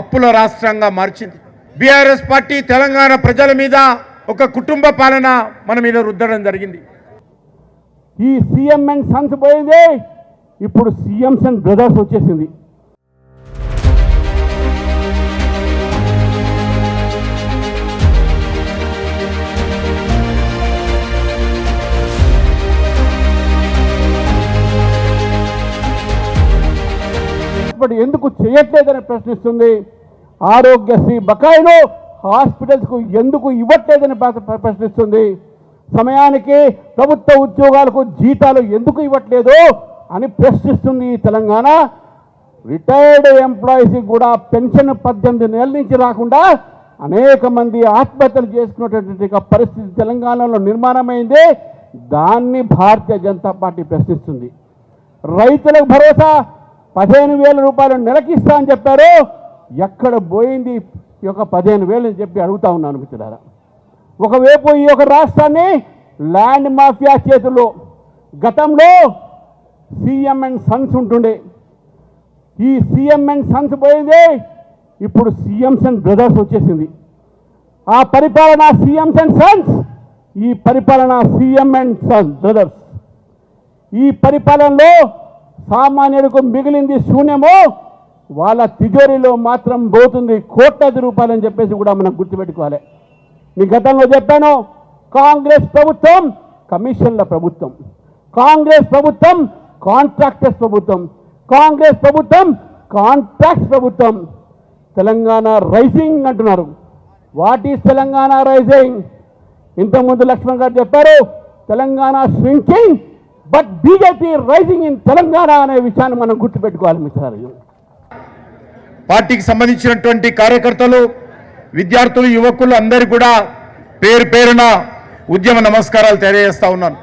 అప్పుల రాష్ట్రంగా మార్చింది. బీఆర్ఎస్ పార్టీ తెలంగాణ ప్రజల మీద ఒక కుటుంబ పాలన మన మీద రుద్దడం జరిగింది. ఈ సీఎం అండ్ సన్స్ పోయింది ఇప్పుడు సీఎంస్ అండ్ బ్రదర్స్ వచ్చేసింది. ఇప్పుడు ఎందుకు చేయట్లేదని ప్రశ్నిస్తుంది? ఆరోగ్యశ్రీ బకాయిలు హాస్పిటల్స్కు ఎందుకు ఇవ్వట్లేదని ప్రశ్నిస్తుంది. సమయానికి ప్రభుత్వ ఉద్యోగాలకు జీతాలు ఎందుకు ఇవ్వట్లేదు అని ప్రశ్నిస్తుంది ఈ తెలంగాణ. రిటైర్డ్ ఎంప్లాయీస్కి కూడా పెన్షన్ పద్దెనిమిది నెలల నుంచి రాకుండా అనేక మంది ఆత్మహత్యలు చేసుకున్నటువంటి పరిస్థితి తెలంగాణలో నిర్మాణమైంది. దాన్ని భారతీయ జనతా పార్టీ ప్రశ్నిస్తుంది. రైతులకు భరోసా పదిహేను వేల రూపాయలు నెలకిస్తా అని చెప్పారు. ఎక్కడ పోయింది? ఈ యొక్క పదిహేను వేలు అని చెప్పి అడుగుతా ఉన్నాను మిత్రులారా. ఒకవైపు ఈ యొక్క రాష్ట్రాన్ని ల్యాండ్ మాఫియా చేతుల్లో గతంలో సీఎం అండ్ సన్స్ ఉంటుండే. ఈ సీఎం అండ్ సన్స్ పోయింది. ఇప్పుడు సీఎంస్ అండ్ బ్రదర్స్ వచ్చేసింది. ఆ పరిపాలన సీఎంస్ అండ్ సన్స్ ఈ పరిపాలన సీఎం అండ్ సన్స్ బ్రదర్స్. ఈ పరిపాలనలో సామాన్యుడికి మిగిలింది శూన్యము వాళ్ళ తిజోరీలో మాత్రం పోతుంది కోట్లాది రూపాయలని చెప్పేసి కూడా మనం గుర్తుపెట్టుకోవాలి. మీ గతంలో చెప్పాను కాంగ్రెస్ ప్రభుత్వం కమిషన్ల ప్రభుత్వం కాంగ్రెస్ ప్రభుత్వం కాంట్రాక్టర్స్ ప్రభుత్వం కాంగ్రెస్ ప్రభుత్వం కాంట్రాక్ట్స్ ప్రభుత్వం. తెలంగాణ రైజింగ్ అంటున్నారు. What is Telangana rising? ఇంతకుముందు లక్ష్మణ్ గారు చెప్పారు Telangana sinking but BJP rising in Telangana అనే విషయాన్ని మనం గుర్తుపెట్టుకోవాలి మిత్రులు పార్టీకి సంబంధించినటువంటి కార్యకర్తలు విద్యార్థులు యువకులు అందరూ కూడా పేరు పేరున ఉద్యమ నమస్కారాలు తెలియజేస్తా ఉన్నాను.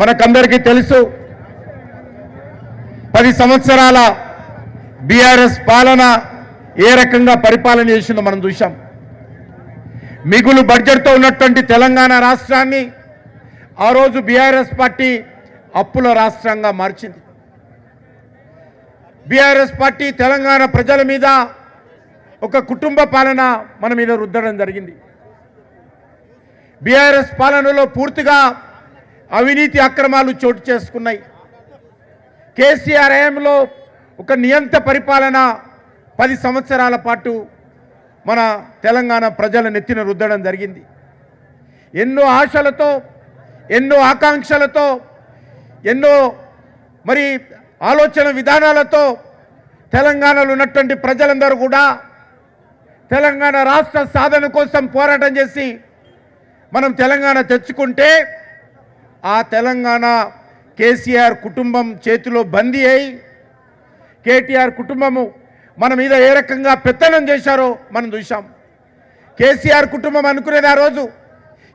మనకందరికీ తెలుసు పది సంవత్సరాల బీఆర్ఎస్ పాలన ఏ రకంగా పరిపాలన చేసిందో మనం చూశాం. మిగులు బడ్జెట్తో ఉన్నటువంటి తెలంగాణ రాష్ట్రాన్ని ఆ రోజు బీఆర్ఎస్ పార్టీ అప్పుల రాష్ట్రంగా మార్చింది. బీఆర్ఎస్ పార్టీ తెలంగాణ ప్రజల మీద ఒక కుటుంబ పాలన మన మీద రుద్దడం జరిగింది. బీఆర్ఎస్ పాలనలో పూర్తిగా అవినీతి అక్రమాలు చోటు చేసుకున్నాయి. కేసీఆర్ హయాంలో ఒక నియంత పరిపాలన పది సంవత్సరాల పాటు మన తెలంగాణ ప్రజల నెత్తిన రుద్దడం జరిగింది. ఎన్నో ఆశలతో ఎన్నో ఆకాంక్షలతో ఎన్నో మరి ఆలోచన విధానాలతో తెలంగాణలో ఉన్నటువంటి ప్రజలందరూ కూడా తెలంగాణ రాష్ట్ర సాధన కోసం పోరాటం చేసి మనం తెలంగాణ తెచ్చుకుంటే ఆ తెలంగాణ కేసీఆర్ కుటుంబం చేతిలో బందీ అయి కేటీఆర్ కుటుంబము మన మీద ఏ రకంగా పెత్తనం చేశారో మనం చూసాం కేసీఆర్ కుటుంబం అనుకునేది ఆ రోజు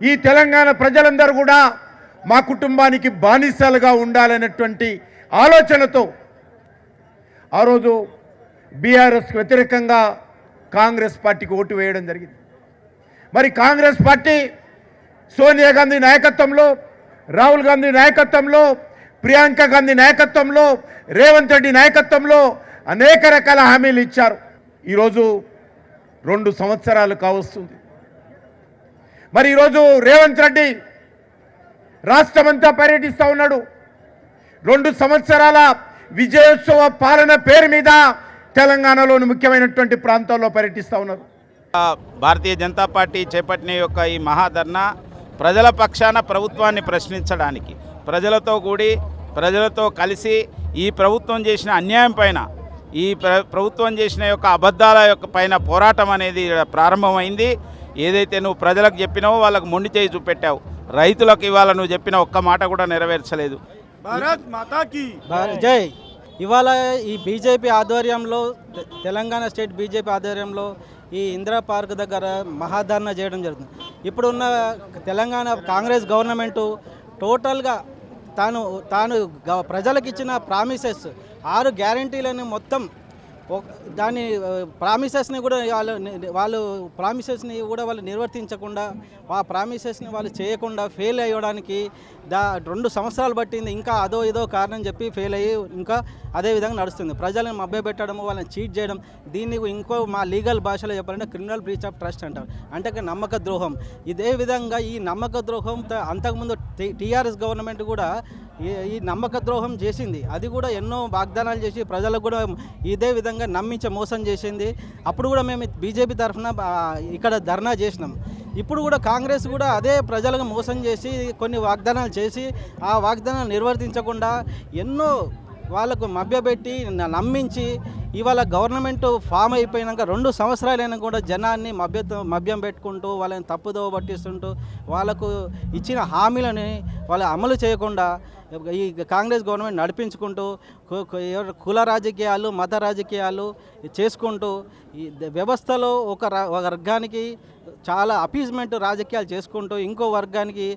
ఈ తెలంగాణ ప్రజలందరూ కూడా మా కుటుంబానికి బానిసలుగా ఉండాలనేటువంటి ఆలోచనతో ఆ రోజు బీఆర్ఎస్కి వ్యతిరేకంగా కాంగ్రెస్ పార్టీకి ఓటు వేయడం జరిగింది. మరి కాంగ్రెస్ పార్టీ సోనియా గాంధీ నాయకత్వంలో రాహుల్ గాంధీ నాయకత్వంలో ప్రియాంక గాంధీ నాయకత్వంలో రేవంత్ రెడ్డి నాయకత్వంలో అనేక రకాల హామీలు ఇచ్చారు. ఈరోజు రెండు సంవత్సరాలు కావస్తుంది. మరి ఈరోజు రేవంత్ రెడ్డి రాష్ట్రమంతా పర్యటిస్తూ ఉన్నాడు. రెండు సంవత్సరాల విజయోత్సవ పాలన పేరు మీద తెలంగాణలోని ముఖ్యమైనటువంటి ప్రాంతాల్లో పర్యటిస్తూ ఉన్నారు. భారతీయ జనతా పార్టీ చేపట్టిన యొక్క ఈ మహాధర్నా ప్రజల పక్షాన ప్రభుత్వాన్ని ప్రశ్నించడానికి ప్రజలతో కూడి ప్రజలతో కలిసి ఈ ప్రభుత్వం చేసిన అన్యాయం పైన ఈ ప్రభుత్వం చేసిన యొక్క అబద్ధాల యొక్క పైన పోరాటం అనేది ప్రారంభమైంది. ఏదైతే నువ్వు ప్రజలకు చెప్పినావో వాళ్ళకు మొండి చేయి చూపెట్టావు. రైతులకు ఇవాళ నువ్వు చెప్పిన ఒక్క మాట కూడా నెరవేర్చలేదు. భార- జై. ఇవాళ ఈ బీజేపీ ఆధ్వర్యంలో తెలంగాణ స్టేట్ బీజేపీ ఆధ్వర్యంలో ఈ ఇందిరా పార్క్ దగ్గర మహాధరణ చేయడం జరుగుతుంది. ఇప్పుడున్న తెలంగాణ కాంగ్రెస్ గవర్నమెంటు టోటల్గా తాను తాను ప్రజలకు ఇచ్చిన ప్రామిసెస్ ఆరు గ్యారంటీలను మొత్తం దాని ప్రామిసెస్ని కూడా వాళ్ళు వాళ్ళు ప్రామిసెస్ని కూడా వాళ్ళు నిర్వర్తించకుండా ఆ ప్రామిసెస్ని వాళ్ళు చేయకుండా ఫెయిల్ అయ్యడానికి దా రెండు సంవత్సరాలు పట్టింది. ఇంకా అదో ఇదో కారణం చెప్పి ఫెయిల్ అయ్యి ఇంకా అదే విధంగా నడుస్తుంది. ప్రజలను మభ్యపెట్టడము వాళ్ళని చీట్ చేయడం దీన్ని ఇంకో మా లీగల్ భాషలో చెప్పాలంటే క్రిమినల్ బ్రీచ్ ఆఫ్ ట్రస్ట్ అంటారు. అంటే నమ్మక ద్రోహం. ఇదే విధంగా ఈ నమ్మక ద్రోహం అంతకుముందు టీఆర్ఎస్ గవర్నమెంట్ కూడా ఈ ఈ నమ్మక ద్రోహం చేసింది. అది కూడా ఎన్నో వాగ్దానాలు చేసి ప్రజలకు కూడా ఇదే విధంగా నమ్మించి మోసం చేసింది. అప్పుడు కూడా మేము బీజేపీ తరఫున ఇక్కడ ధర్నా చేసినాం. ఇప్పుడు కూడా కాంగ్రెస్ కూడా అదే ప్రజలకు మోసం చేసి కొన్ని వాగ్దానాలు చేసి ఆ వాగ్దానాలు నిర్వర్తించకుండా ఎన్నో వాళ్ళకు మభ్యపెట్టి నమ్మించి ఇవాళ గవర్నమెంట్ ఫామ్ అయిపోయినాక రెండు సంవత్సరాలైనా కూడా జనాన్ని మభ్యత మభ్యం పెట్టుకుంటూ వాళ్ళని తప్పుదోవ పట్టిస్తుంటూ వాళ్ళకు ఇచ్చిన హామీలని వాళ్ళు అమలు చేయకుండా ఈ కాంగ్రెస్ గవర్నమెంట్ నడిపించుకుంటూ కుల రాజకీయాలు మత రాజకీయాలు చేసుకుంటూ ఈ వ్యవస్థలో ఒక ఒక వర్గానికి చాలా అపీజ్మెంట్ రాజకీయాలు చేసుకుంటూ ఇంకో వర్గానికి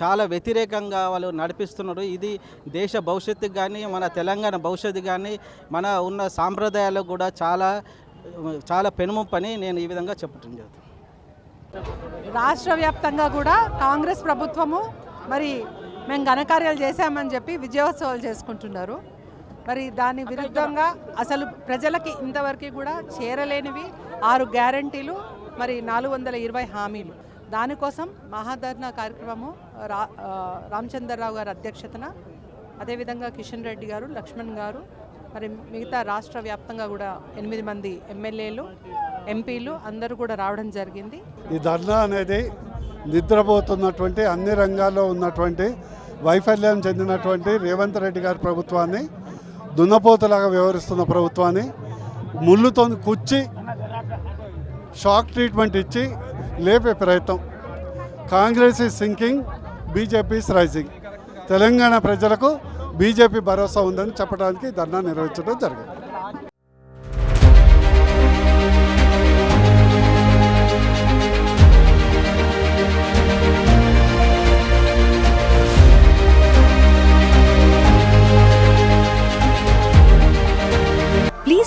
చాలా వ్యతిరేకంగా వాళ్ళు నడిపిస్తున్నారు. ఇది దేశ భవిష్యత్తు కానీ మన తెలంగాణ భవిష్యత్తు కానీ మన ఉన్న సాంప్రదాయాలకు కూడా చాలా చాలా పెనుముప్పని నేను ఈ విధంగా చెప్పటం జరుగుతుంది. రాష్ట్ర వ్యాప్తంగా కూడా కాంగ్రెస్ ప్రభుత్వము మరి మేము ఘనకార్యాలు చేశామని చెప్పి విజయోత్సవాలు చేసుకుంటున్నారు. మరి దాని విరుద్ధంగా అసలు ప్రజలకి ఇంతవరకు కూడా చేరలేనివి ఆరు గ్యారంటీలు మరి నాలుగు వందల ఇరవై హామీలు. దానికోసం మహాధర్నా కార్యక్రమము రా రామచంద్రరావు గారి అధ్యక్షతన అదేవిధంగా కిషన్ రెడ్డి గారు లక్ష్మణ్ గారు మరి మిగతా రాష్ట్ర వ్యాప్తంగా కూడా ఎనిమిది మంది ఎమ్మెల్యేలు ఎంపీలు అందరూ కూడా రావడం జరిగింది. ఈ ధర్నా అనేది నిద్రపోతున్నటువంటి అన్ని రంగాల్లో ఉన్నటువంటి వైఫల్యం చెందినటువంటి రేవంత్ రెడ్డి గారి ప్రభుత్వాన్ని దున్నపోతులాగా వ్యవహరిస్తున్న ప్రభుత్వాన్ని ముళ్ళుతో కుచ్చి షాక్ ట్రీట్మెంట్ ఇచ్చి లేపే ప్రయత్నం. Congress is sinking BJP's rising. Telangana ప్రజలకు బీజేపీ భరోసా ఉందని చెప్పడానికి ధర్నా నిర్వహించడం జరిగింది.